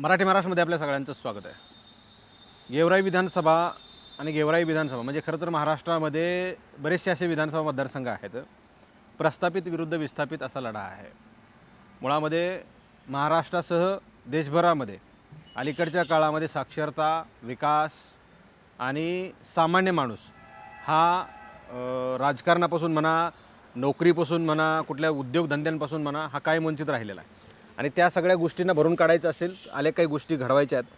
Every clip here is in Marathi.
मराठी महाराष्ट्रामध्ये आपल्या सगळ्यांचं स्वागत आहे. गेवराई विधानसभा आणि गेवराई विधानसभा म्हणजे खरं तर महाराष्ट्रामध्ये बरेचसे असे विधानसभा मतदारसंघ आहेत. प्रस्थापित विरुद्ध विस्थापित असा लढा आहे. मुळामध्ये महाराष्ट्रासह देशभरामध्ये अलीकडच्या काळामध्ये साक्षरता विकास आणि सामान्य माणूस हा राजकारणापासून म्हणा नोकरीपासून म्हणा कुठल्या उद्योगधंद्यांपासून म्हणा हा कायम वंचित राहिलेला आहे. आणि त्या सगळ्या गोष्टींना भरून काढायचं असेल आल्या काही गोष्टी घडवायच्या आहेत.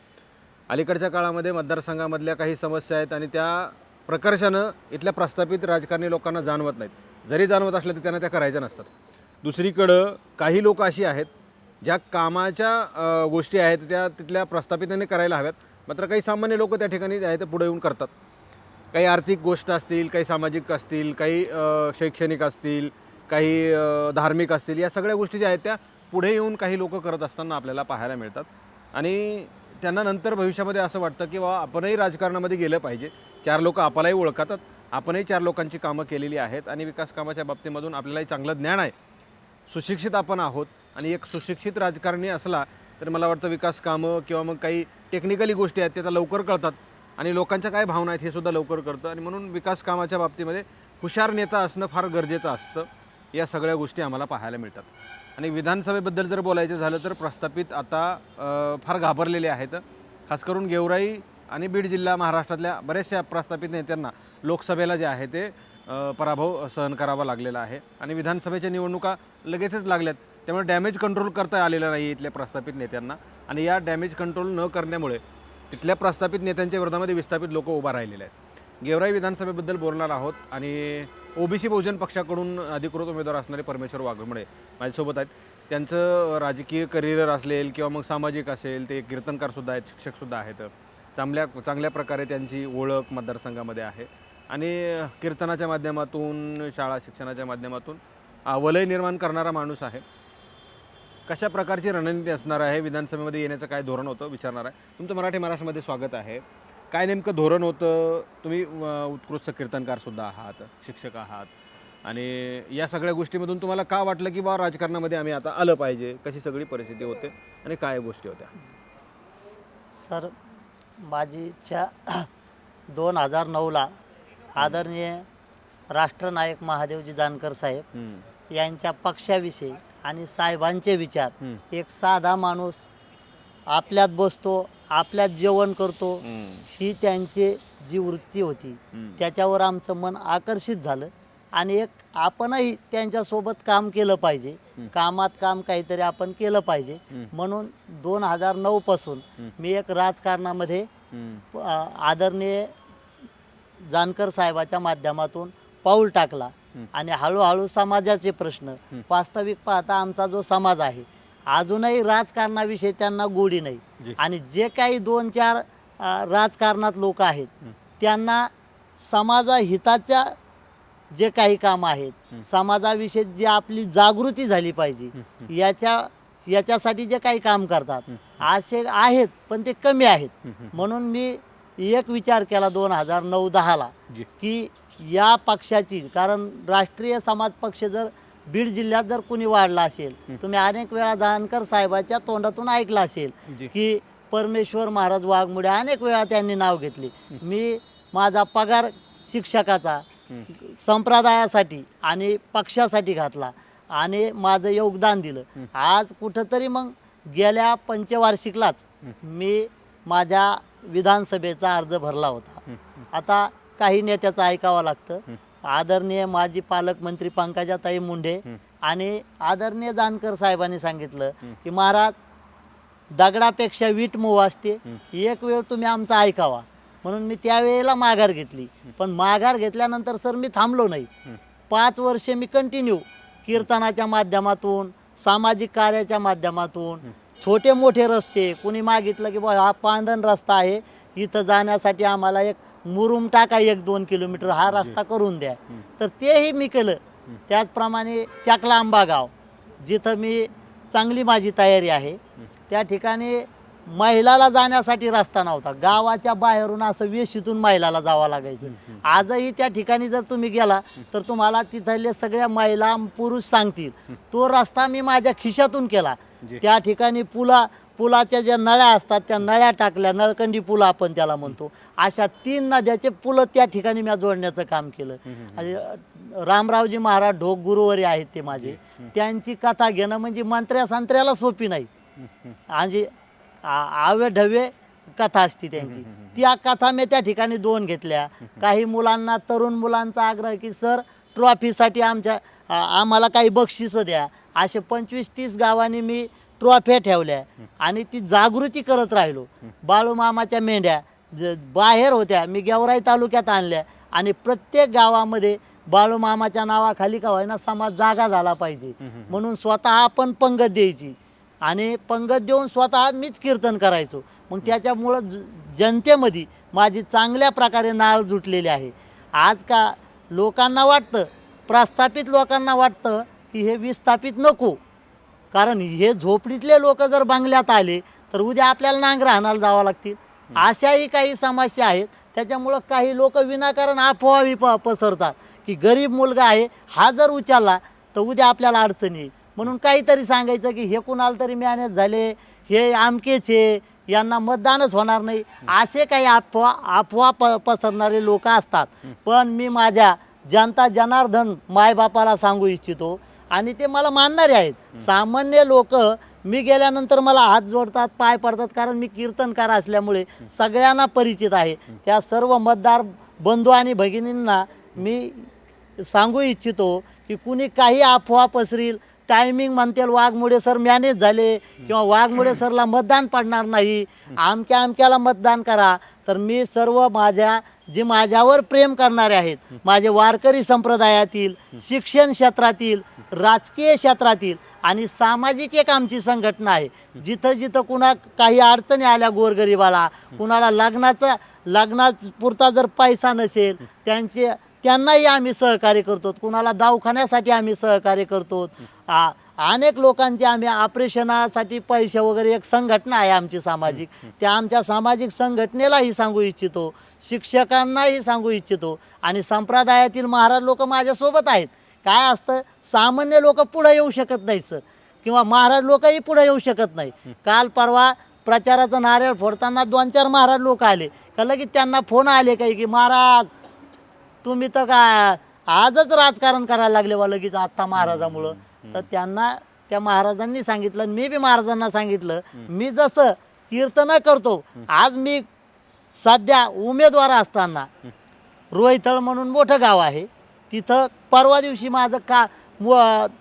अलीकडच्या काळामध्ये मतदारसंघामधल्या काही समस्या आहेत आणि त्या प्रकर्षानं इथल्या प्रस्थापित राजकारणी लोकांना जाणवत नाहीत. जरी जाणवत असल्या तर त्यांना त्या करायच्या नसतात. दुसरीकडं काही लोक अशी आहेत ज्या कामाच्या गोष्टी आहेत त्या तिथल्या प्रस्थापितांनी करायला हव्यात. मात्र काही सामान्य लोक त्या ठिकाणी जे आहे ते पुढे येऊन करतात. काही आर्थिक गोष्ट असतील काही सामाजिक असतील काही शैक्षणिक असतील काही धार्मिक असतील या सगळ्या गोष्टी ज्या आहेत त्या पुढे येऊन काही लोक करत असताना आपल्याला पाहायला मिळतात. आणि त्यांना नंतर भविष्यामध्ये असं वाटतं की बाबा आपणही राजकारणामध्ये गेलं पाहिजे. चार लोक आपल्यालाही ओळखतात. आपणही चार लोकांची कामं केलेली आहेत आणि विकास कामाच्या बाबतीमधून आपल्यालाही चांगलं ज्ञान आहे. सुशिक्षित आपण आहोत आणि एक सुशिक्षित राजकारणी असला तर मला वाटतं विकास कामं किंवा मग काही टेक्निकली गोष्टी आहेत त्या लवकर कळतात आणि लोकांच्या काय भावना आहेत हे सुद्धा लवकर कळतं. आणि म्हणून विकास कामाच्या बाबतीमध्ये हुशार नेता असणं फार गरजेचं असतं. या सगळ्या गोष्टी आम्हाला पाहायला मिळतात. आणि विधानसभेबद्दल जर बोलायचं झालं तर प्रस्थापित आता फार घाबरलेले आहेत. खास करून गेवराई आणि बीड जिल्हा महाराष्ट्रातल्या बऱ्याचशा प्रस्थापित नेत्यांना लोकसभेला जे आहे ते पराभव सहन करावा लागलेला आहे. आणि विधानसभेच्या निवडणुका लगेचच लागल्यात. त्यामुळे डॅमेज कंट्रोल करता आलेलं नाही इथल्या प्रस्थापित नेत्यांना. आणि या डॅमेज कंट्रोल न करण्यामुळे तिथल्या प्रस्थापित नेत्यांच्या विरोधामध्ये विस्थापित लोक उभा राहिलेले आहेत. गेवराई विधानसभेबद्दल बोलणार आहोत आणि ओबीसी बहुजन पक्षाकडून अधिकृत उमेदवार असणारे परमेश्वर वाघमोडे माझ्यासोबत आहेत. त्यांचं राजकीय करिअर असेल किंवा मग सामाजिक असेल ते कीर्तनकारसुद्धा आहेत शिक्षकसुद्धा आहेत. चांगल्या चांगल्या प्रकारे त्यांची ओळख मतदारसंघामध्ये आहे. आणि कीर्तनाच्या माध्यमातून शाळा शिक्षणाच्या माध्यमातून वलय निर्माण करणारा माणूस आहे. कशा प्रकारची रणनीती असणार आहे? विधानसभेमध्ये येण्याचं काय धोरण होतं? विचारणार आहे. तुमचं मराठी महाराष्ट्रामध्ये स्वागत आहे. काय नेमकं धोरण होतं? तुम्ही अ, उत्कृष्ट कीर्तनकारसुद्धा आहात शिक्षक आहात आणि या सगळ्या गोष्टीमधून तुम्हाला का वाटलं की बा राजकारणामध्ये आम्ही आता आलं पाहिजे? कशी सगळी परिस्थिती होते आणि काय गोष्टी होत्या? सर माझी इच्छा दोन हजार नऊला आदरणीय राष्ट्रनायक महादेवजी जानकर साहेब हम्म, यांच्या पक्षाविषयी आणि साहेबांचे विचार. हम्म, एक साधा माणूस आपल्यात बसतो आपल्यात जेवण करतो ही त्यांची जी वृत्ती होती. त्याच्यावर आमचं मन आकर्षित झालं आणि एक आपणही त्यांच्यासोबत काम केलं पाहिजे. कामात काम काहीतरी आपण केलं पाहिजे. म्हणून दोन हजार नऊ पासून. मी एक राजकारणामध्ये आदरणीय जानकर साहेबाच्या माध्यमातून पाऊल टाकला. आणि हळूहळू समाजाचे प्रश्न. वास्तविक पाहता आमचा जो समाज आहे अजूनही राजकारणाविषयी त्यांना गोडी. नाही आणि जे काही दोन चार राजकारणात लोक आहेत. त्यांना समाजाहिताच्या जे काही काम आहेत. समाजाविषयी जी आपली जागृती झाली पाहिजे याच्या याच्यासाठी जे काही काम करतात. असे आहेत पण ते कमी आहेत. म्हणून मी एक विचार केला दोन हजार नऊ दहाला. की या पक्षाची कारण राष्ट्रीय समाज पक्ष जर बीड जिल्ह्यात जर कुणी वाढला असेल. तुम्ही अनेक वेळा जानकर साहेबाच्या तोंडातून ऐकलं असेल. की परमेश्वर महाराज वाघमुडे अनेक वेळा त्यांनी नाव घेतले मी माझा पगार शिक्षकाचा. संप्रदायासाठी आणि पक्षासाठी घातला आणि माझं योगदान दिलं. आज कुठंतरी मग गेल्या पंचवार्षिकलाच. मी माझ्या विधानसभेचा अर्ज भरला होता. आता काही नेत्याचं ऐकावं लागतं. आदरणीय माजी पालकमंत्री पंकजाताई मुंडे. आणि आदरणीय जानकर साहेबांनी सांगितलं. की महाराज दगडापेक्षा वीट मऊ असते. एक वेळ तुम्ही आमचा ऐकावा म्हणून मी त्यावेळेला माघार घेतली पण माघार घेतल्यानंतर सर मी थांबलो नाही. पाच वर्षे मी कंटिन्यू कीर्तनाच्या माध्यमातून सामाजिक कार्याच्या माध्यमातून. छोटे मोठे रस्ते कुणी मागितलं की बा हा पांधन रस्ता आहे इथं जाण्यासाठी आम्हाला एक मुरुम टाका एक दोन किलोमीटर हा रस्ता करून द्या. तर तेही मी केलं. त्याचप्रमाणे चाकला आंबा गाव जिथं मी चांगली माझी तयारी आहे. त्या ठिकाणी महिलाला जाण्यासाठी रस्ता नव्हता. गावाच्या बाहेरून असं वेशीतून महिलाला जावं लागायचं. आजही त्या ठिकाणी जर तुम्ही गेला तर तुम्हाला तिथले सगळ्या महिला पुरुष सांगतील. तो रस्ता मी माझ्या खिशातून केला. जी. त्या ठिकाणी पुला पुलाच्या ज्या नळ्या असतात त्या नळ्या टाकल्या नळकंडी पुल आपण त्याला म्हणतो. अशा तीन नद्याचे पुलं त्या ठिकाणी मी जोडण्याचं काम केलं. आणि रामरावजी महाराज ढोक गुरुवारी आहेत ते माझे. त्यांची कथा घेणं म्हणजे मंत्र्या संत्र्याला सोपी नाही. आणि आवे ढवे कथा असते त्यांची. त्या कथा मी त्या ठिकाणी दोन घेतल्या. काही मुलांना तरुण मुलांचा आग्रह की सर ट्रॉफीसाठी आमच्या आम्हाला काही बक्षिसं द्या. असे पंचवीस तीस गावांनी मी ट्रॉफ्या ठेवल्या आणि ती जागृती करत राहिलो. बाळूमामाच्या मेंढ्या ज बाहेर होत्या मी गेवराई तालुक्यात आणल्या आणि प्रत्येक गावामध्ये बाळूमामाच्या नावाखाली का होईना समाज जागा झाला पाहिजे. म्हणून स्वतः आपण पंगत द्यायची आणि पंगत देऊन स्वतः मीच कीर्तन करायचो. मग त्याच्यामुळं ज- जनतेमध्ये माझी चांगल्या प्रकारे नाळ जुटलेली आहे. आज का लोकांना वाटतं प्रस्थापित लोकांना वाटतं की हे विस्थापित नको. कारण हे झोपडीतले लोक जर बंगल्यात आले तर उद्या आपल्याला नांगर जावं लागतील. अशाही काही समस्या आहेत. त्याच्यामुळं काही लोक विनाकारण अफवाही प पसरतात की गरीब मुलगा आहे हा जर उचलला तर उद्या आपल्याला अडचण येईल. म्हणून काहीतरी सांगायचं की हे कुणाला तरी मॅनेज झाले हे आमकेचे यांना मतदानच होणार नाही. असे काही अफवा अफवा प पसरणारे लोक असतात. पण मी माझ्या जनता जनार्दन मायबापाला सांगू इच्छितो आणि ते मला मानणारे आहेत. सामान्य लोक मी गेल्यानंतर मला हात जोडतात पाय पडतात कारण मी कीर्तनकार असल्यामुळे सगळ्यांना परिचित आहे. त्या सर्व मतदार बंधू आणि भगिनींना मी सांगू इच्छितो की कुणी काही अफवा पसरील टायमिंग म्हणतील वाघमुळे सर मॅनेज झाले किंवा वाघमुळे सरला मतदान पडणार नाही. आमक्या आमक्याला मतदान करा. तर मी सर्व माझ्या जे माझ्यावर प्रेम करणारे आहेत माझे वारकरी संप्रदायातील शिक्षण क्षेत्रातील राजकीय क्षेत्रातील आणि सामाजिक एक आमची संघटना आहे. जिथं जिथं कुणा काही अडचणी आल्या गोरगरिबाला कुणाला लग्नाचं लग्नाच पुरता जर पैसा नसेल त्यांचे त्यांनाही आम्ही सहकार्य करतो. कुणाला दवाखान्यासाठी आम्ही सहकार्य करतो. आ- अनेक लोकांचे आम्ही ऑपरेशनासाठी पैसे वगैरे एक संघटना आहे आमची सामाजिक. त्या आमच्या सामाजिक संघटनेलाही सांगू इच्छितो शिक्षकांनाही सांगू इच्छितो आणि संप्रदायातील महाराज लोक माझ्यासोबत आहेत. काय असतं? सामान्य लोक पुढे येऊ शकत नाही सर. किंवा महाराज लोकही पुढे येऊ शकत नाही काल परवा प्रचाराचं नारळ फोडताना दोन चार महाराज लोक आले. का लगेच त्यांना फोन आले काही की महाराज तुम्ही तर काय आजच राजकारण करायला लागले बा लगेच आत्ता महाराजामुळं. तर त्यांना त्या महाराजांनी सांगितलं आणि मी बी महाराजांना सांगितलं मी जसं कीर्तन करतो आज मी सध्या उमेदवार असताना रोहितळ म्हणून मोठं गाव आहे. तिथं परवा दिवशी माझं का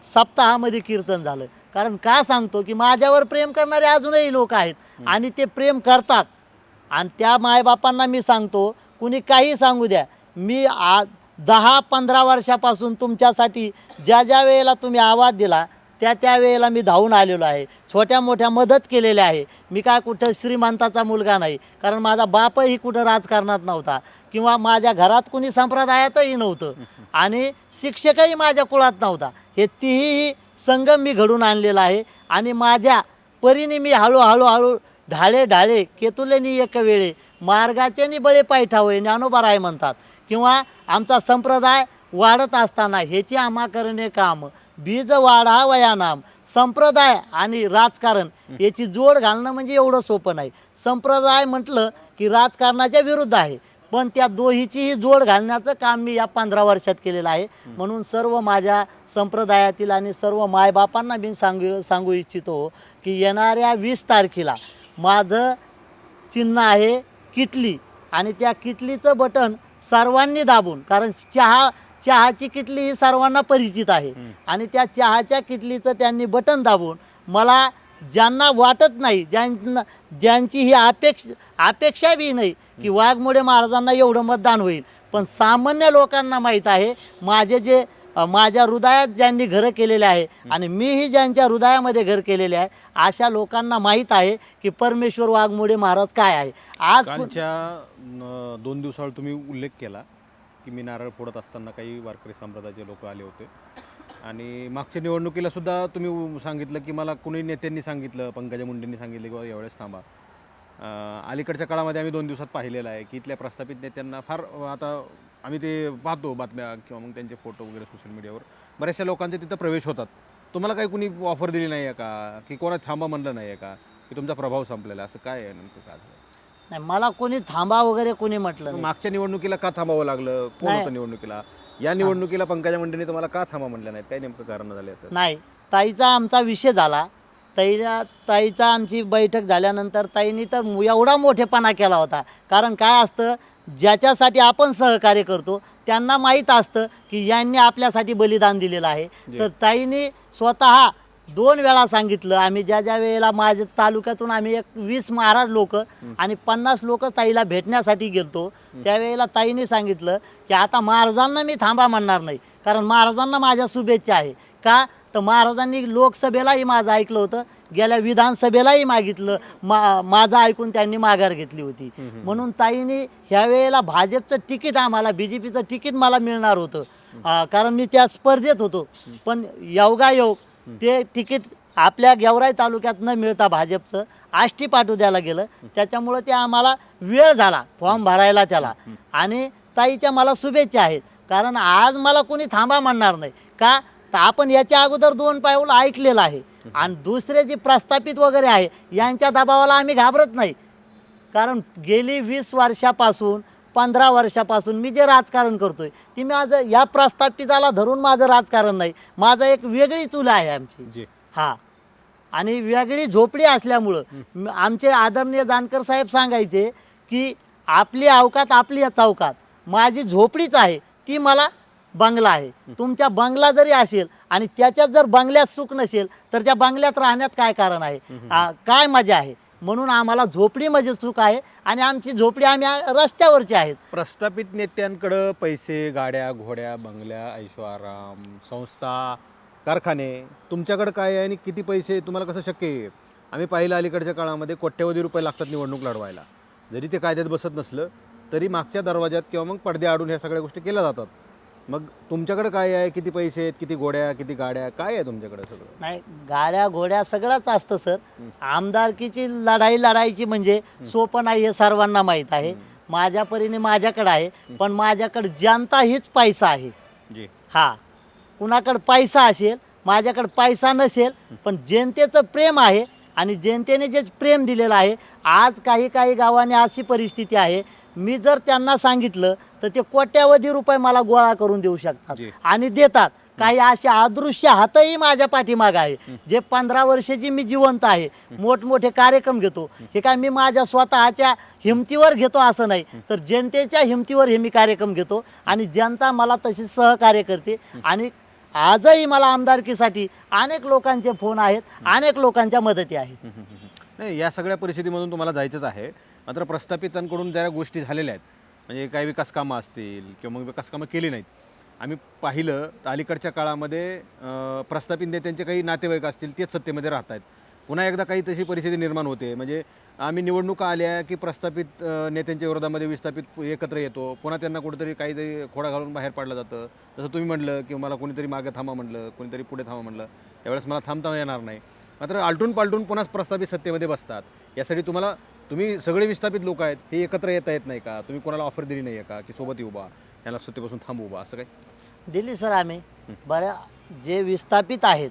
सप्ताहामध्ये कीर्तन झालं. कारण का सांगतो की माझ्यावर प्रेम करणारे अजूनही लोक आहेत आणि ते प्रेम करतात. आणि त्या मायबापांना मी सांगतो कुणी काही सांगू द्या मी आज दहा पंधरा वर्षापासून तुमच्यासाठी ज्या ज्या वेळेला तुम्ही आवाज दिला त्या त्या वेळेला मी धावून आलेलो आहे. छोट्या मोठ्या मदत केलेल्या आहे. मी काय कुठं श्रीमंताचा मुलगा नाही कारण माझा बापही कुठं राजकारणात नव्हता किंवा माझ्या घरात कुणी संप्रदायातही नव्हतं आणि शिक्षकही माझ्या कुळात नव्हता. हे तीही संगम मी घडून आणलेला आहे आणि माझ्या परीने मी हळूहळू हळू ढाळे ढाळे केतुलेनी एक वेळे मार्गाच्यानी बळे पायठावे ज्ञानोबा राय म्हणतात. किंवा आमचा संप्रदाय वाढत असताना ह्याची आम्हा करणे काम. बीज वाढा वयानाम. संप्रदाय आणि राजकारण याची जोड घालणं म्हणजे एवढं सोपं नाही. संप्रदाय म्हटलं की राजकारणाच्या विरुद्ध आहे. पण त्या दोहीचीही जोड घालण्याचं काम मी या पंधरा वर्षात केलेलं आहे. म्हणून सर्व माझ्या संप्रदायातील आणि सर्व मायबापांना मी सांगू सांगू इच्छितो की येणाऱ्या वीस तारखेला माझं चिन्ह आहे किटली. आणि त्या किटलीचं बटन सर्वांनी दाबून कारण चहा चहाची किटली ही सर्वांना परिचित आहे. आणि त्या चहाच्या किटलीचं त्यांनी बटन दाबून मला ज्यांना वाटत नाही ज्यांना ज्यांची ही अपेक्षा अपेक्षा बी नाही की वाघमोडे महाराजांना एवढं मतदान होईल. पण सामान्य लोकांना माहीत आहे माझे जे माझ्या हृदयात ज्यांनी घरं केलेले आहे आणि मीही ज्यांच्या हृदयामध्ये घर केलेले आहे अशा लोकांना माहीत आहे की परमेश्वर वाघमोडे महाराज काय आहे. आज दोन दिवसावर तुम्ही उल्लेख केला की मी नारळ फोडत असताना काही वारकरी संप्रदायाचे लोक आले होते. आणि मागच्या निवडणुकीला सुद्धा तुम्ही सांगितलं की मला कुणी नेत्यांनी सांगितलं पंकजा मुंडेंनी सांगितलं की बाबा एवढ्याच थांबा. अलीकडच्या काळामध्ये आम्ही दोन दिवसात पाहिलेलं आहे की इथल्या प्रस्थापित नेत्यांना फार आता आम्ही ते पाहतो बातम्या किंवा मग त्यांचे फोटो वगैरे सोशल मीडियावर. बऱ्याचशा लोकांचे तिथं प्रवेश होतात. तुम्हाला काही कुणी ऑफर दिली नाही आहे का? की कोणा थांबा म्हणलं नाही आहे का? की तुमचा प्रभाव संपलेला असं काय आहे नेमकं काय झालं? नाही मला कोणी थांबा वगैरे कोणी म्हटलं मग नाही. मागच्या निवडणुकीला का थांबावं लागलं? कोण नाही. होतं निवडणुकीला? या निवडणुकीला पंकजा मुंडेंनी तुम्हाला का थांबा म्हणलं नाहीत काय नेमकं कारण झाले तर नाही ताईचा आमचा विषय झाला. ताईला ताईचा आमची बैठक झाल्यानंतर ताईने तर मु- एवढा मोठेपणा केला होता. कारण काय असतं ज्याच्यासाठी आपण सहकार्य करतो त्यांना माहीत असतं की यांनी आपल्यासाठी बलिदान दिलेलं आहे. तर ताईने स्वतः दोन वेळा सांगितलं आम्ही ज्या ज्या वेळेला माझ्या तालुक्यातून आम्ही एक वीस महाराज लोक आणि पन्नास लोक ताईला भेटण्यासाठी गेलतो त्यावेळेला ताईने सांगितलं की आता महाराजांना मी थांबा म्हणणार नाही कारण महाराजांना माझ्या शुभेच्छा आहे. का? तर महाराजांनी लोकसभेलाही माझं ऐकलं होतं गेल्या विधानसभेलाही मागितलं मा माझं ऐकून त्यांनी माघार घेतली होती. म्हणून ताईने ह्या वेळेला भाजपचं तिकीट आम्हाला बी जे पीचं तिकीट मला मिळणार होतं. कारण मी त्या स्पर्धेत होतो. पण योगायोग ते तिकीट आपल्या गेवराई तालुक्यात न मिळता भाजपचं. आष्टी पाठवू द्यायला गेलं. त्याच्यामुळं ते आम्हाला वेळ झाला फॉर्म भरायला त्याला. आणि ताईच्या मला शुभेच्छा आहेत. कारण आज मला कोणी थांबा म्हणणार नाही. का? तर आपण याच्या अगोदर दोन पाऊल ऐकलेलं आहे. आणि दुसरे जे प्रस्थापित वगैरे आहे यांच्या दबावाला आम्ही घाबरत नाही. कारण गेली वीस वर्षापासून पंधरा वर्षापासून मी जे राजकारण करतोय ती माझं या प्रस्थापिताला धरून माझं राजकारण नाही. माझं एक वेगळी चूल आहे आमची. जी. हा. आणि वेगळी झोपडी असल्यामुळं आमचे आदरणीय जानकर साहेब सांगायचे की आपली अवकात आपली चौकात माझी झोपडीच आहे ती मला बंगला आहे. तुमच्या बंगला जरी असेल आणि त्याच्यात जर बंगल्यात सुख नसेल तर त्या बंगल्यात राहण्यात काय कारण आहे? काय मजा आहे? म्हणून आम्हाला झोपडी म्हणजे चूक आहे आणि आमची झोपडी आम्ही आ- रस्त्यावरची आहेत. प्रस्थापित नेत्यांकडं पैसे गाड्या घोड्या बंगल्या ऐश्वाराम संस्था कारखाने तुमच्याकडं काय आहे आणि किती पैसे तुम्हाला कसं शक्य आहे? आम्ही पाहिलं अलीकडच्या काळामध्ये कोट्यवधी रुपये लागतात निवडणूक लढवायला. जरी ते कायद्यात बसत नसलं तरी मागच्या दरवाज्यात किंवा मग पडदे आडून ह्या सगळ्या गोष्टी केल्या जातात. मग तुमच्याकडं काय आहे? किती पैसे आहेत? किती गोड्या किती गाड्या? काय आहे तुमच्याकडे सगळं? नाही गाड्या घोड्या सगळंच असतं सर. आमदारकीची लढाई लढायची म्हणजे सोपं नाही हे सर्वांना माहीत आहे. माझ्या परीने माझ्याकडे आहे पण माझ्याकडे जनता हीच पैसा आहे. जी. हा. कुणाकडे पैसा असेल माझ्याकडे पैसा नसेल पण जनतेचं प्रेम आहे आणि जनतेने जे प्रेम दिलेलं आहे आज काही काही गावांनी अशी परिस्थिती आहे मी जर त्यांना सांगितलं तर ते कोट्यावधी रुपये मला गोळा करून देऊ शकतात. आणि देतात. काही असे अदृश्य हातही माझ्या पाठीमाग आहे जे पंधरा वर्षाची मी जिवंत आहे. मोठमोठे कार्यक्रम घेतो. हे काय मी माझ्या स्वतःच्या हिमतीवर घेतो असं नाही. तर जनतेच्या हिमतीवर हे मी कार्यक्रम घेतो आणि जनता मला तशी सहकार्य करते आणि आजही मला आमदारकीसाठी अनेक लोकांचे फोन आहेत अनेक लोकांच्या मदती आहेत. नाही या सगळ्या परिस्थितीमधून तुम्हाला जायचंच आहे. मात्र प्रस्थापितांकडून ज्या गोष्टी झालेल्या आहेत म्हणजे काही विकास कामं असतील किंवा मग विकास कामं केली नाहीत आम्ही पाहिलं तर अलीकडच्या काळामध्ये प्रस्थापित नेत्यांचे काही नातेवाईक असतील तेच सत्तेमध्ये राहत आहेत पुन्हा एकदा काही तशी परिस्थिती निर्माण होते. म्हणजे आम्ही निवडणुका आल्या की प्रस्थापित नेत्यांच्या विरोधामध्ये विस्थापित एकत्र येतो. पुन्हा त्यांना कुठेतरी काहीतरी खोडा घालून बाहेर पाडलं जातं. जसं तुम्ही म्हटलं की मला कोणीतरी मागे थांबा म्हटलं कोणीतरी पुढे थांबा म्हटलं त्यावेळेस मला थांबता येणार नाही. मात्र आलटून पालटून पुन्हा प्रस्थापित सत्तेमध्ये बसतात. यासाठी तुम्हाला तुम्ही सगळे विस्थापित लोक आहेत हे एकत्र येता येत नाही का? तुम्ही कोणाला ऑफर दिली नाही आहे का? की सोबत येऊ बा याला सत्तेपासून थांबू बा असं काय दिली सर आम्ही बऱ्या जे विस्थापित आहेत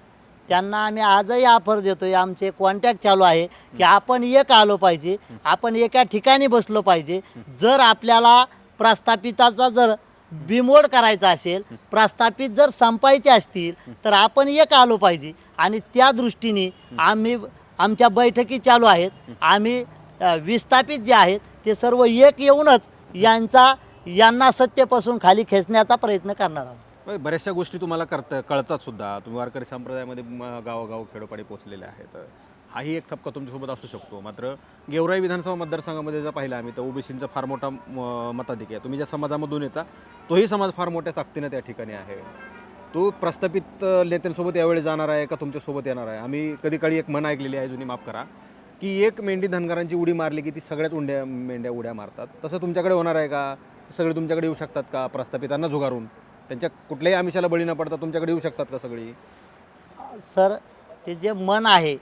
त्यांना आम्ही आजही ऑफर देतोय. आमचे कॉन्टॅक्ट चालू आहे की आपण एक आलो पाहिजे आपण एका ठिकाणी बसलो पाहिजे. जर आपल्याला प्रस्थापिताचा जर बिमोड करायचा असेल प्रस्थापित जर संपायचे असतील तर आपण एक आलो पाहिजे. आणि त्या दृष्टीने आम्ही आमच्या बैठकी चालू आहेत. आम्ही विस्थापित जे आहेत ते सर्व एक येऊनच यांचा यांना सत्तेपासून खाली खेचण्याचा प्रयत्न करणार आहोत. बऱ्याचशा गोष्टी तुम्हाला करत कळतात सुद्धा. तुम्ही वारकरी संप्रदायामध्ये म- गावोगाव खेडोपाडी पोचलेले आहेत. हाही एक थपका तुमच्यासोबत असू शकतो. मात्र गेवराई विधानसभा मतदारसंघामध्ये जर पाहिलं आम्ही तर ओबीसींचा फार मोठा मताधिक आहे. तुम्ही ज्या समाजामधून येता तोही समाज फार मोठ्या ताकदीनं त्या ठिकाणी आहे. तो प्रस्थापित नेत्यांसोबत यावेळी जाणार आहे का तुमच्यासोबत येणार आहे? आम्ही कधी काळी एक म्हण ऐकलेली आहे जुनी माफ करा. की एक मेंढी धनगरांची उडी मारली की ती सगळ्याच उंड्या मेंढ्या उड्या मारतात. तसं तुमच्याकडे होणार आहे का? सगळे तुमच्याकडे येऊ शकतात का? प्रस्थापितांना झुगारून. त्यांच्या कुठल्याही आमिषाला बळी न पडता तुमच्याकडे येऊ शकतात का सगळी? सर ते जे मन आहे.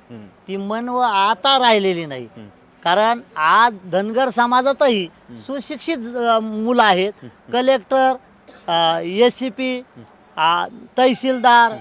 ती मन व आता राहिलेली नाही. कारण आज धनगर समाजातही सुशिक्षित मुलं आहेत. कलेक्टर एस सी पी तहसीलदार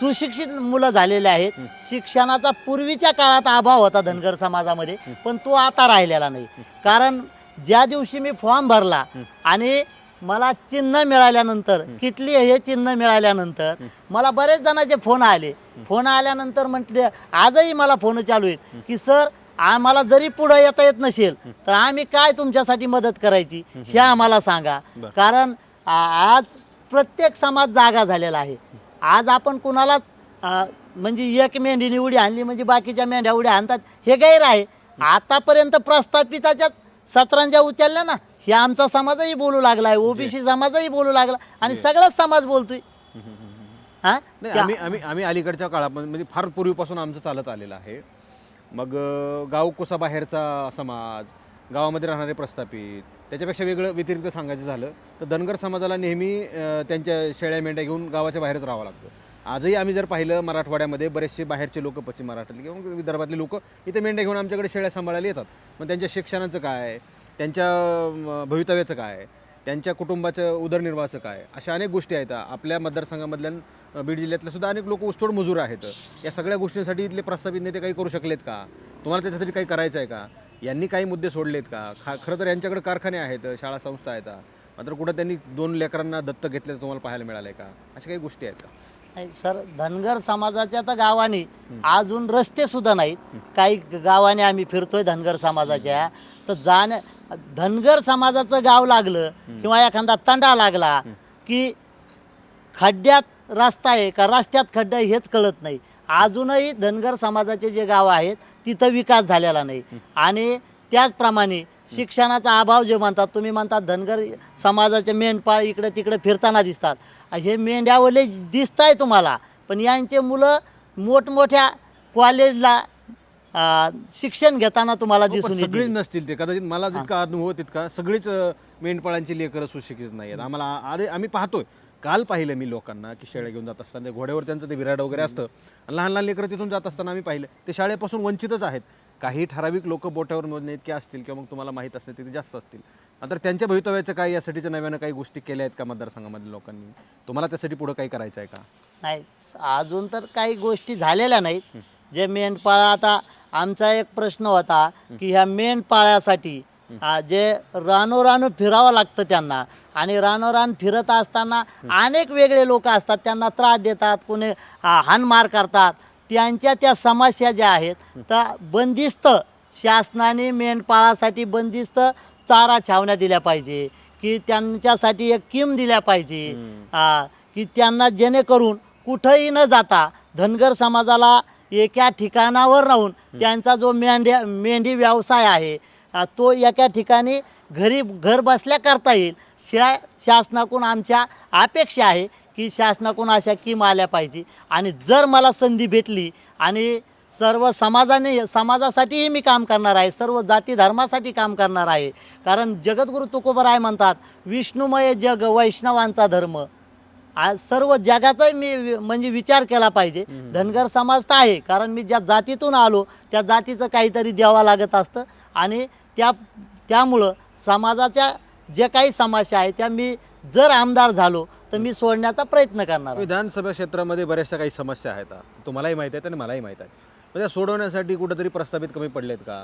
सुशिक्षित मुलं झालेले आहेत. शिक्षणाचा पूर्वीच्या काळात अभाव होता धनगर समाजामध्ये पण तो आता राहिलेला नाही. कारण ज्या दिवशी मी फॉर्म भरला आणि मला चिन्ह मिळाल्यानंतर किटली हे चिन्ह मिळाल्यानंतर मला बरेच जणांचे फोन आले. फोन आल्यानंतर म्हटले आजही मला फोन चालू आहेत. की सर आम्हाला जरी पुढे येता येत नसेल तर आम्ही काय तुमच्यासाठी मदत करायची हे. आम्हाला सांगा. कारण आ- आज प्रत्येक समाज जागा झालेला आहे. आज आपण कुणालाच म्हणजे एक मेंढीने उडी आणली म्हणजे बाकीच्या मेंढ्या उड्या आणतात हे गैर आहे. आतापर्यंत प्रस्थापिताच्याच सतरांच्या उचलल्या ना हे आमचा समाजही बोलू लागला आहे ओबीसी समाजही बोलू लागला आणि सगळाच समाज बोलतोय. हा? नाही आम्ही आम्ही आम्ही अलीकडच्या काळामध्ये म्हणजे फार पूर्वीपासून आमचं चालत आलेलं आहे. मग गाव कुसाबाहेरचा समाज गावामध्ये राहणारे प्रस्थापित त्याच्यापेक्षा वेगळं व्यतिरिक्त सांगायचं झालं तर धनगर समाजाला नेहमी त्यांच्या शेळ्या मेंढ्या घेऊन गावाच्या बाहेरच राहावं लागतं. आजही आम्ही जर पाहिलं मराठवाड्यामध्ये बरेचसे बाहेरचे लोक पश्चिम महाराष्ट्रातले किंवा विदर्भातले लोक इथे मेंढ्या घेऊन आमच्याकडे शेळ्या सांभाळायला येतात. मग त्यांच्या शिक्षणाचं काय? त्यांच्या भवितव्याचं काय? त्यांच्या कुटुंबाचं उदरनिर्वाहाचं काय? अशा अनेक गोष्टी आहेत. आपल्या मतदारसंघामधल्या बीड जिल्ह्यातले सुद्धा अनेक लोक ऊसतोड मजूर आहेत. या सगळ्या गोष्टींसाठी इथले प्रस्तावित नेते काही करू शकलेत का? तुम्हाला त्याच्यासाठी काही करायचं आहे का? यांनी काही मुद्दे सोडलेत का? खा खरं तर यांच्याकडे कारखाने आहेत शाळा संस्था आहेत. मात्र कुठं त्यांनी दोन लेकरांना दत्तक घेतलं तुम्हाला पाहायला मिळालंय का? अशा काही गोष्टी आहेत का? नाही सर धनगर समाजाच्या तर गावाने अजून रस्ते सुद्धा नाहीत. काही गावाने आम्ही फिरतोय धनगर समाजाच्या. तर जाण्या धनगर समाजाचं गाव लागलं किंवा एखादा तंडा लागला की खड्ड्यात रस्ता आहे का? रस्त्यात खड्डा आहे हेच कळत नाही. अजूनही धनगर समाजाचे जे गाव आहेत तिथं विकास झालेला नाही. आणि त्याचप्रमाणे शिक्षणाचा अभाव जे म्हणतात तुम्ही म्हणतात धनगर समाजाचे मेंढपाळ इकडे तिकडे फिरताना दिसतात. हे मेंढ्यावले दिसत आहे तुम्हाला. पण यांचे मुलं मोठमोठ्या कॉलेजला शिक्षण घेताना तुम्हाला दिसून सगळीच नसतील ते. कदाचित मला जितका अनुभव तितका. सगळीच मेंढपाळांची लेकरं सुशिक्षित नाही आहेत आम्हाला अरे आम्ही पाहतोय. काल पाहिलं मी लोकांना की शेळ्या घेऊन जात असताना घोड्यावर त्यांचं ते विराड वगैरे असतं. आणि लहान लहान लेकरं तिथून जात असताना आम्ही पाहिलं. ते शाळेपासून वंचितच आहेत. काही ठराविक लोक बोट्यावर मोजणे इतके असतील किंवा मग तुम्हाला माहीत असतील तिथे जास्त असतील. मात्र त्यांच्या भवितव्याचं काय यासाठीच्या नव्यानं काही गोष्टी केल्या आहेत का मतदारसंघामधल्या लोकांनी? तुम्हाला त्यासाठी पुढं काही करायचं आहे का? नाही अजून तर काही गोष्टी झालेल्या नाहीत. जे मेंढपाळ आता आमचा एक प्रश्न होता की ह्या मेंढपाळ्यासाठी आ, जे रानोरान फिरावं लागतं त्यांना. आणि रानोरान फिरत असताना अनेक वेगळे लोक असतात. त्यांना त्रास देतात कोणी हानमार करतात. त्यांच्या त्या समस्या ज्या आहेत त्या बंदिस्त शासनाने मेंढपाळासाठी बंदिस्त चारा छावण्या दिल्या पाहिजे. की त्यांच्यासाठी एक किम दिल्या पाहिजे. की त्यांना जेणेकरून कुठंही न जाता धनगर समाजाला एका ठिकाणावर राहून त्यांचा जो मेंढ्या मेंढी व्यवसाय आहे तो एका ठिकाणी घरी घर बसल्या करता येईल. ह्या शासनाकडून आमच्या अपेक्षा आहे की शासनाकडून अशा किम आल्या पाहिजे. आणि जर मला संधी भेटली आणि सर्व समाजाने समाजासाठीही मी काम करणार आहे सर्व जाती धर्मासाठी काम करणार आहे कारण जगद्गुरू तुकोबराय म्हणतात विष्णुमय जग वैष्णवांचा धर्म. आज सर्व जगाचा मी वि- म्हणजे विचार केला पाहिजे. धनगर समाज तर आहे कारण मी ज्या जातीतून आलो त्या जातीचं काहीतरी द्यावं लागत असतं. आणि त्या त्यामुळं समाजाच्या ज्या काही समस्या आहेत त्या मी जर आमदार झालो तर मी सोडण्याचा प्रयत्न करणार विधानसभा क्षेत्रामध्ये बऱ्याचशा काही समस्या आहेत. तुम्हालाही माहीत आहेत आणि मलाही माहीत आहे मग त्या सोडवण्यासाठी कुठंतरी प्रस्तावित कमी पडलेत का?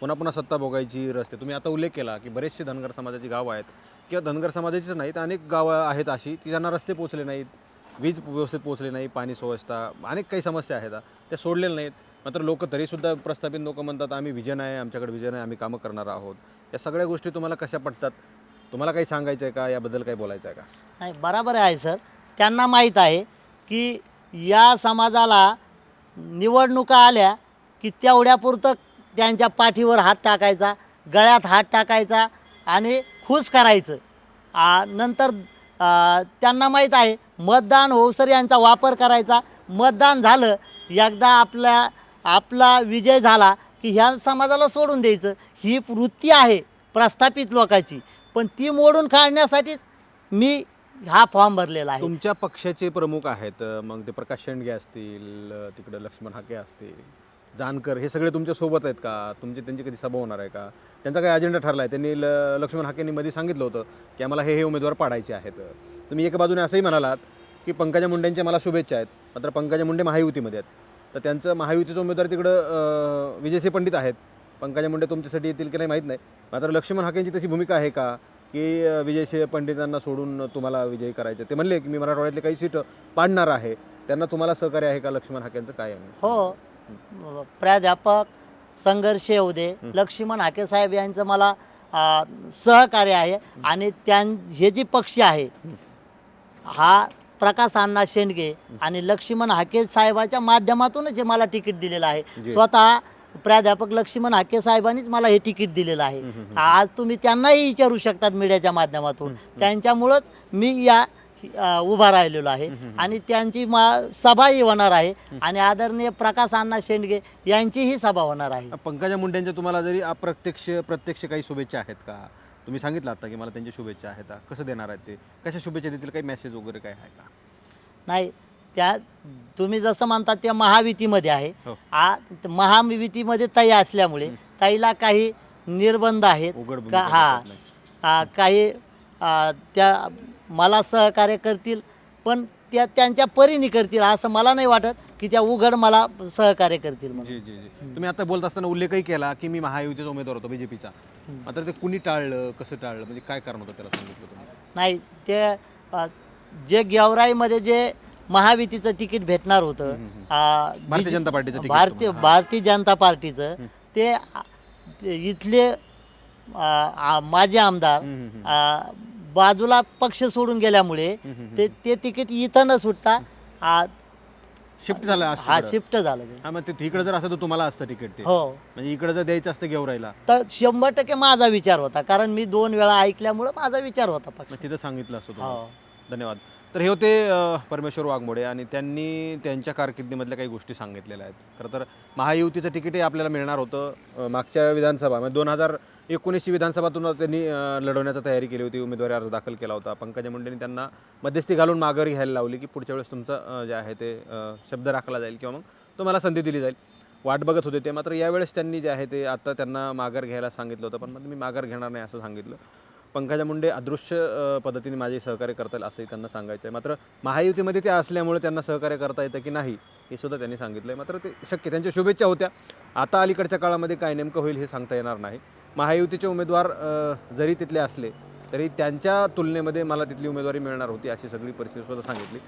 पुन्हा पुन्हा सत्ता भोगायची रस्ते. तुम्ही आता उल्लेख केला की बरेचसे धनगर समाजाची गावं आहेत किंवा धनगर समाजाचीच नाहीत अनेक गावं आहेत अशी की ज्यांना रस्ते पोचले नाहीत वीज व्यवस्थित पोचले नाही पाणी सुव्यवस्था अनेक काही समस्या आहेत. त्या सोडलेल्या नाहीत. मात्र लोक तरीसुद्धा प्रस्थापित लोक म्हणतात आम्ही विजन आहे आमच्याकडे विजन आहे आम्ही कामं करणार आहोत. या सगळ्या गोष्टी तुम्हाला कशा पटतात? तुम्हाला काही सांगायचं आहे का? याबद्दल काही बोलायचं आहे का? नाही बराबर आहे सर. त्यांना माहीत आहे की या समाजाला निवडणुका आल्या की तेवढ्यापुरतं त्यांच्या पाठीवर हात टाकायचा गळ्यात हात टाकायचा आणि खुश करायचं. आ, नंतर आ, त्यांना माहीत आहे मतदान होऊसर यांचा वापर करायचा. मतदान झालं एकदा आपल्या आपला विजय झाला की ह्या समाजाला सोडून द्यायचं. ही वृत्ती आहे प्रस्थापित लोकांची. पण ती मोडून काढण्यासाठीच मी हा फॉर्म भरलेला आहे. तुमच्या पक्षाचे प्रमुख आहेत मग ते प्रकाश शेंडगे असतील तिकडे लक्ष्मण हाके असतील जानकर हे सगळे तुमच्यासोबत आहेत का? तुमची त्यांची कधी सभा होणार आहे का? त्यांचा काही अजेंडा ठरला आहे. त्यांनी ल लक्ष्मण हाकेंनी मध्ये सांगितलं होतं की आम्हाला हे हे उमेदवार पाडायचे आहेत. तुम्ही एका बाजूने असंही म्हणालात की पंकजा मुंडेंच्या मला शुभेच्छा आहेत मात्र पंकजा मुंडे महायुतीमध्ये आहेत. तर त्यांचं महायुतीचं उमेदवार तिकडं विजयसिंह पंडित आहेत. पंकजा मुंडे तुमच्यासाठी येतील की नाही माहीत नाही. मात्र लक्ष्मण हाकेंची तशी भूमिका आहे का? की विजयसिंह पंडितांना सोडून तुम्हाला विजयी करायचं? ते म्हणले की मी मराठवाड्यातले काही सीट पाडणार आहे. त्यांना तुम्हाला सहकार्य आहे का लक्ष्मण हाकेंचं? काय आहे? हो. प्राध्यापक संघर्ष येऊ दे. लक्ष्मण हाके साहेब यांचं मला सहकार्य आहे. आणि त्यां हे जे पक्ष आहे हा प्रकाश अण्णा शेंडगे आणि लक्ष्मण हाके साहेबाच्या माध्यमातूनच हे मला तिकीट दिलेलं आहे. स्वतः प्राध्यापक लक्ष्मण हाके साहेबांनीच मला हे तिकीट दिलेलं आहे. आज तुम्ही त्यांनाही विचारू शकतात मीडियाच्या माध्यमातून. त्यांच्यामुळंच मी या उभा राहिलेलो आहे. आणि त्यांची मा सभाही होणार आहे. आणि आदरणीय प्रकाश अण्णा शेंडगे यांचीही सभा होणार आहे. पंकजा मुंडेंच्या तुम्हाला जरी अप्रत्यक्ष प्रत्यक्ष काही शुभेच्छा आहेत का? तुम्ही सांगितलं आता की मला त्यांच्या शुभेच्छा आहेत. कसं देणार आहेत ते? कशा शुभेच्छा देतील? काही मेसेज वगैरे काय आहे का? नाही त्या तुम्ही जसं म्हणतात त्या महायुतीमध्ये आहे. हो. आ महायुतीमध्ये ताई असल्यामुळे ताईला काही निर्बंध आहेत उघड का? भूमिका हा. दाखवत नाही. आ, काही आ, त्या मला सहकार्य करतील पण त्या त्यांच्या परीने करतील असं मला नाही वाटत की त्या उघड मला सहकार्य करतील म्हणून. जी जी जी. तुम्ही आता बोलत असताना उल्लेखही केला की मी महायुतीचा उमेदवार होतो बीजेपीचा. मात्र ते कुणी टाळलं कसं टाळलं? म्हणजे काय कारण होतं त्याला सांगितलं तुम्ही? नाही ते आ, जे गेवराईमध्ये जे महायुतीचं तिकीट भेटणार होतं आ, भारतीय जनता पार्टीचं तिकीट भारतीय तुम्हाला. भारतीय जनता पार्टीचं ते आ, ते इथले आ, आ, माजी आमदार हम्म, हम्म, हम्म. आ, बाजूला पक्ष सोडून गेल्यामुळे ते ते तिकीट इथं न सुटता आ, शिफ्ट झालं हा. शिफ्ट झालं ते. हा मग ते इकडे जर असं तर तुम्हाला असतं तिकीट ते. हो. म्हणजे इकडे जर द्यायचं असतं गेवरायला तर शंभर टक्के माझा विचार होता कारण मी दोन वेळा ऐकल्यामुळे माझा विचार होता पक्ष मग तिथं सांगितलं असतं तुम्हाला. हो. धन्यवाद. तर हे होते अ, परमेश्वर वाघमोडे आणि त्यांनी त्यांच्या कारकिर्दीमधल्या काही गोष्टी सांगितलेल्या आहेत. खरं तर महायुतीचं तिकीटही आपल्याला मिळणार होतं अ, मागच्या विधानसभा म्हणजे दोन हजार एकोणीसशे विधानसभातून त्यांनी लढवण्याची लढवण्याचा तयारी केली होती. उमेदवारी अर्ज दाखल केला होता. पंकजा मुंडेंनी त्यांना मध्यस्थी घालून माघारी घ्यायला लावली की पुढच्या वेळेस तुमचं जे आहे ते शब्द राखला जाईल किंवा मग तुम्हाला संधी दिली जाईल. वाट बघत होते ते. मात्र यावेळेस त्यांनी जे आहे ते आता त्यांना माघार घ्यायला सांगितलं होतं. पण मग मी माघार घेणार नाही असं सांगितलं. पंकजा मुंडे अदृश्य पद्धतीने माझे सहकार्य करता येईल असंही त्यांना सांगायचं आहे. मात्र महायुतीमध्ये ते असल्यामुळे त्यांना सहकार्य करता येतं की नाही हे सुद्धा त्यांनी सांगितलं आहे मात्र ते शक्य. त्यांच्या शुभेच्छा होत्या. आता अलीकडच्या काळामध्ये काय नेमकं होईल हे सांगता येणार नाही. महायुतीचे उमेदवार जरी तिथले असले तरी त्यांच्या तुलनेमध्ये मला तिथली उमेदवारी मिळणार होती अशी सगळी परिस्थिती सुद्धा सांगितली.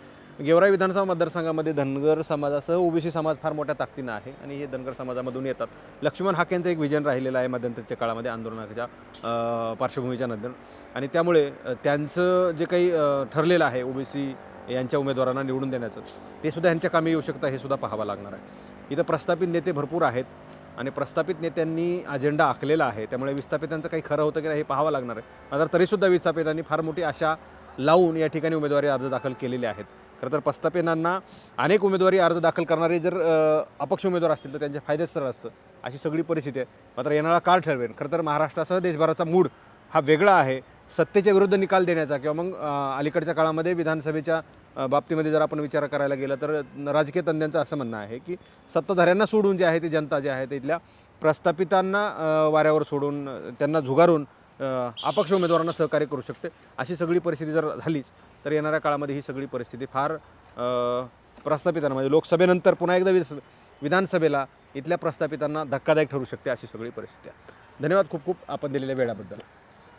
गेवराई विधानसभा मतदारसंघामध्ये धनगर समाजासह ओबीसी समाज फार मोठ्या ताकदीनं आहे आणि हे धनगर समाजामधून येतात. लक्ष्मण हाकेंचं एक विजन राहिलेलं आहे मध्यंतरच्या काळामध्ये आंदोलनाच्या पार्श्वभूमीच्या नंतर. आणि त्यामुळे त्यांचं जे काही ठरलेलं आहे ओबीसी यांच्या उमेदवारांना निवडून देण्याचं ते सुद्धा यांच्या कामी येऊ शकतं हे सुद्धा पाहावं लागणार आहे. इथं प्रस्थापित नेते भरपूर आहेत. आणि प्रस्थापित नेत्यांनी अजेंडा आखलेला आहे. त्यामुळे विस्थापितांचं काही खरं होतं की नाही हे पाहावं लागणार आहे. मात्र तरीसुद्धा विस्थापितांनी फार मोठी आशा लावून या ठिकाणी उमेदवारी अर्ज दाखल केलेले आहेत. खरं तर प्रस्थापितांना अनेक उमेदवारी अर्ज दाखल करणारे जर अपक्ष उमेदवार असतील तर त्यांच्या फायदेच तर असतं. अशी सगळी परिस्थिती आहे. मात्र येणारा काळ ठरवेल खरं तर महाराष्ट्रासह देशभराचा मूड हा वेगळा आहे. सत्तेच्या विरुद्ध निकाल देण्याचा किंवा मग अलीकडच्या काळामध्ये विधानसभेच्या बाबतीमध्ये जर आपण विचार करायला गेलं तर राजकीय तज्ज्ञांचं असं म्हणणं आहे की सत्ताधाऱ्यांना सोडून जे आहे ते जनता जी आहे ते इथल्या प्रस्थापितांना वाऱ्यावर सोडून त्यांना झुगारून अपक्ष उमेदवारांना सहकार्य करू शकते. अशी सगळी परिस्थिती जर झालीच तर येणाऱ्या काळामध्ये ही सगळी परिस्थिती फार प्रस्थापितांना म्हणजे लोकसभेनंतर पुन्हा एकदा विस विधानसभेला इथल्या प्रस्थापितांना धक्कादायक ठरू शकते अशी सगळी परिस्थिती आहे. धन्यवाद. खूप खूप आपण दिलेल्या वेळाबद्दल.